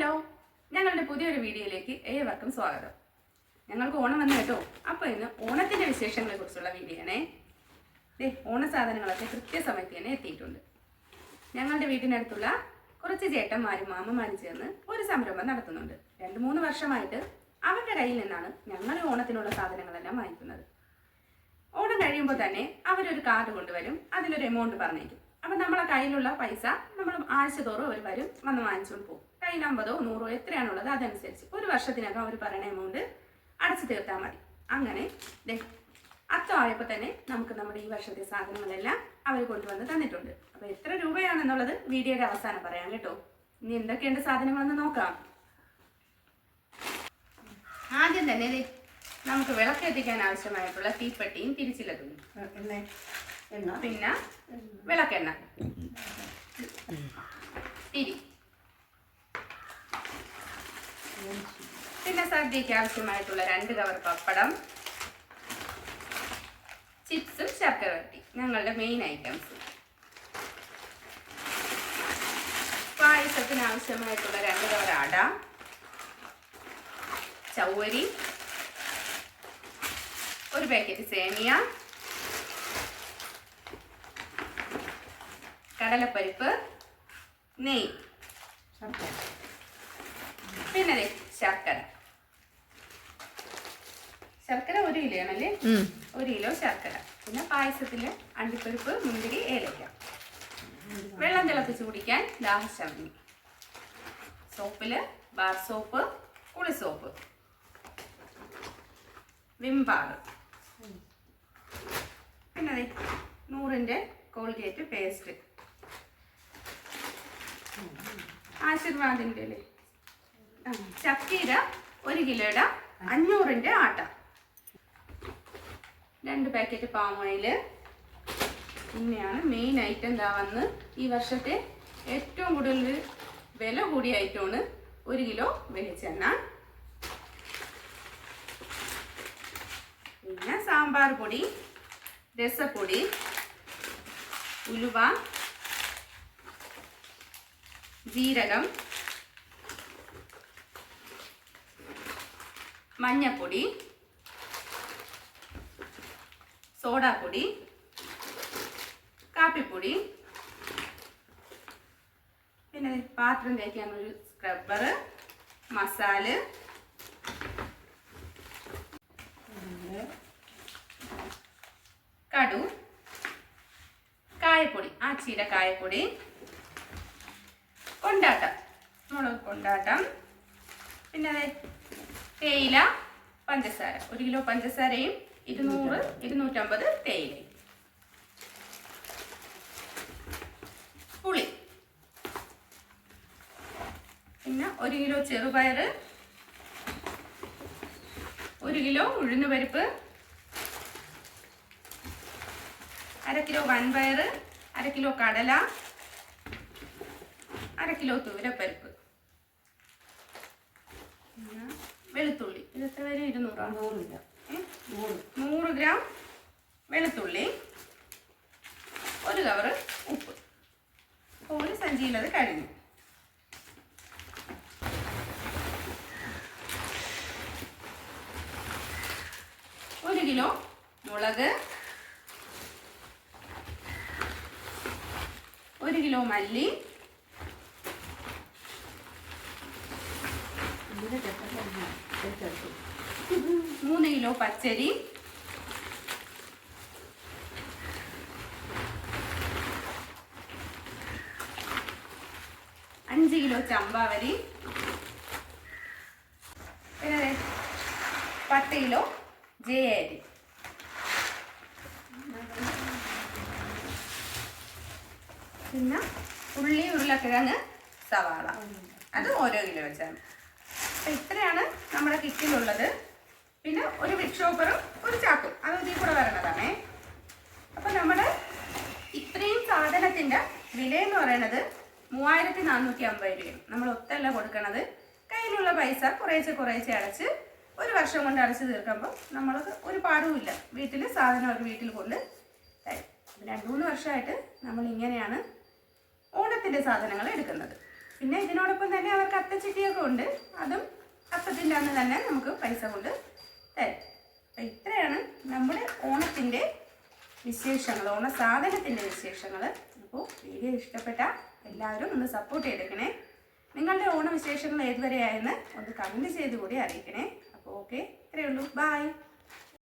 Hello ഞങ്ങളുടെ പുതിയൊരു വീഡിയോയിലേക്ക് ഏവർക്കും സ്വാഗതം. ഞങ്ങൾക്ക് ഓണം വന്നു കേട്ടോ. അപ്പോൾ ഇന്ന് ഓണത്തിന്റെ വിശേഷങ്ങളെ കുറിച്ചുള്ള വീഡിയോ ആണേ ദേ ഓണ സാധനങ്ങളൊക്കെ കൃത്യസമയത്ത് തന്നെ എത്തിയിട്ടുണ്ട്. ഞങ്ങളുടെ വീടിനടുത്തുള്ള കുറച്ച് ചേട്ടന്മാരും മാമന്മാരും ചേർന്ന് ഒരു സംരംഭം നടത്തുന്നുണ്ട്. രണ്ട് മൂന്ന് വർഷമായിട്ട് അവരുടെ കയ്യിൽ നിന്നാണ് ഞങ്ങൾ ഓണത്തിനുള്ള സാധനങ്ങളെല്ലാം വാങ്ങിക്കുന്നത്. ഓണം കഴിയുമ്പോൾ തന്നെ അവരൊരു കാർഡ് കൊണ്ടുവരും അതിലൊരു എമൗണ്ട് പറഞ്ഞേക്കും. അപ്പം നമ്മളെ കയ്യിലുള്ള പൈസ നമ്മൾ ആഴ്ചതോറും അവർ വരും വന്ന് വാങ്ങിച്ചുകൊണ്ട് പോകും. കയ്യിൽ അമ്പതോ നൂറോ എത്രയാണുള്ളത് അതനുസരിച്ച് ഒരു വർഷത്തിനകം അവർ പറയുന്ന എമൗണ്ട് അടച്ചു തീർത്താൽ മതി. അങ്ങനെ അത്തമായപ്പോൾ തന്നെ നമുക്ക് നമ്മുടെ ഈ വർഷത്തെ സാധനങ്ങളെല്ലാം അവർ കൊണ്ടുവന്ന് തന്നിട്ടുണ്ട്. അപ്പോൾ എത്ര രൂപയാണെന്നുള്ളത് വീഡിയോയുടെ അവസാനം പറയാം കേട്ടോ. ഇനി എന്തൊക്കെയുണ്ട് സാധനങ്ങളെന്ന് നോക്കാം. ആദ്യം തന്നെ നമുക്ക് വിളക്ക് എത്തിക്കാൻ ആവശ്യമായിട്ടുള്ള തീപ്പെട്ടിയും തിരിച്ചില്ല തുണി പിന്നെ വിളക്കെണ്ണ. തിരി. പിന്നെ സദ്യക്ക് ആവശ്യമായിട്ടുള്ള രണ്ട് കവർ പപ്പടം. ചിപ്സും ശർക്കരവരട്ടി ഞങ്ങളുടെ മെയിൻ ഐറ്റംസ് പായസത്തിന് ആവശ്യമായിട്ടുള്ള രണ്ട് കവർ അട. ചൗവരി. ഒരു പാക്കറ്റ് സേമിയ. കടലപ്പരിപ്പ്. നെയ്യ്. ശർക്കര. പിന്നെ ശർക്കര. ശർക്കര ഒരു കിലോ ആണല്ലേ? ഒരു കിലോ ശർക്കര. പിന്നെ പായസത്തിൽ അണ്ടിപ്പരിപ്പ് മുന്തിരി ഏലക്ക. വെള്ളം തിളപ്പിച്ച് കുടിക്കാൻ ദാഹശമി സോപ്പിൽ ബാർ സോപ്പ് കുളി സോപ്പ്. വിംബാർ പിന്നെ ദേ നൂറിന്റെ കോൾഗേറ്റ് പേസ്റ്റ്. ആശീർവാദിന്റെ അല്ലേ ചക്കീര ഒരു കിലോയുടെ അഞ്ഞൂറിന്റെ ആട്ട. രണ്ട് പാക്കറ്റ് പാം ഓയിൽ. പിന്നെയാണ് മെയിൻ ഐറ്റം എന്താ വന്ന് ഈ വർഷത്തെ ഏറ്റവും കൂടുതൽ വില കൂടിയ ഐറ്റമാണ് ഒരു കിലോ വെളിച്ചെണ്ണ. പിന്നെ സാമ്പാർ പൊടി രസപ്പൊടി ഉലുവ ജീരകം മഞ്ഞപ്പൊടി സോഡാപ്പൊടി കാപ്പിപ്പൊടി പിന്നെ പാത്രം തേക്കാൻ ഒരു സ്ക്രബ്ബർ മസാല. കടു കായപ്പൊടി ആ ചീര കായപ്പൊടി. കൊണ്ടാട്ടം മുളക് കൊണ്ടാട്ടം. പിന്നെ തേയില പഞ്ചസാര. ഒരു കിലോ പഞ്ചസാരയും ഇരുന്നൂറ് ഇരുന്നൂറ്റമ്പത് തേയിലയും. പുളി. പിന്നെ ഒരു കിലോ ചെറുപയർ ഒരു കിലോ ഉഴുന്നുപരിപ്പ് അര കിലോ വൻപയർ അര കിലോ കടല അര കിലോ തൂരപ്പരിപ്പ് പിന്നെ ഇത് നൂറ് ഗ്രാം നൂറ്. ഗ്രാം വെളുത്തുള്ളി ഒരു കവറ് ഉപ്പ്. അപ്പോൾ ഒരു സഞ്ചിയിലത് കഴിഞ്ഞു. ഒരു കിലോ മുളക് ഒരു കിലോ മല്ലി മൂന്ന് കിലോ പച്ചരി. അഞ്ച് കിലോ ചമ്പാവരി. പത്ത് കിലോ ജയരി. പിന്നെ ഉള്ളി ഉരുളക്കിഴങ്ങ് സവാള. അത് ഓരോ കിലോ വെച്ചാണ് അപ്പം ഇത്രയാണ് നമ്മുടെ കിറ്റിലുള്ളത്. പിന്നെ ഒരു വിക്ഷോപ്പറും ഒരു ചാക്കും. അത് ഇതിൽ കൂടെ വരണതാണേ. അപ്പം നമ്മുടെ ഇത്രയും സാധനത്തിന്റെ വില എന്ന് പറയുന്നത് മൂവായിരത്തി നാനൂറ്റി അമ്പത് രൂപയും നമ്മൾ ഒത്തല്ല കൊടുക്കണത്. കയ്യിലുള്ള പൈസ കുറേശ്ശെ കുറേശ്ശെ അടച്ച് ഒരു വർഷം കൊണ്ട് അടച്ച് തീർക്കുമ്പോൾ നമ്മൾക്ക് ഒരു പാടുമില്ല വീട്ടിൽ സാധനം ഒരു വീട്ടിൽ കൊണ്ട് തരും. രണ്ട് മൂന്ന് വർഷമായിട്ട് നമ്മൾ ഇങ്ങനെയാണ് ഓണത്തിന്റെ സാധനങ്ങൾ എടുക്കുന്നത്. പിന്നെ ഇതിനോടൊപ്പം തന്നെ അവർക്ക് അത്തച്ചിട്ടിയൊക്കെ ഉണ്ട്. അതും അത്തത്തിന്റെ അന്ന് തന്നെ നമുക്ക് പൈസ കൊണ്ട് തരും അപ്പം ഇത്രയാണ് നമ്മുടെ ഓണത്തിന്റെ വിശേഷങ്ങൾ ഓണ സാധനത്തിന്റെ വിശേഷങ്ങൾ. അപ്പോൾ വീഡിയോ ഇഷ്ടപ്പെട്ട എല്ലാവരും ഒന്ന് സപ്പോർട്ട് ചെയ്തേക്കണേ. നിങ്ങളുടെ ഓണവിശേഷങ്ങൾ ഏതുവരെയായെന്ന് ഒന്ന് കമന്റ് ചെയ്ത് കൂടി അറിയിക്കണേ. അപ്പോൾ ഓക്കെ ഇത്രയേ ഉള്ളൂ. ബായ്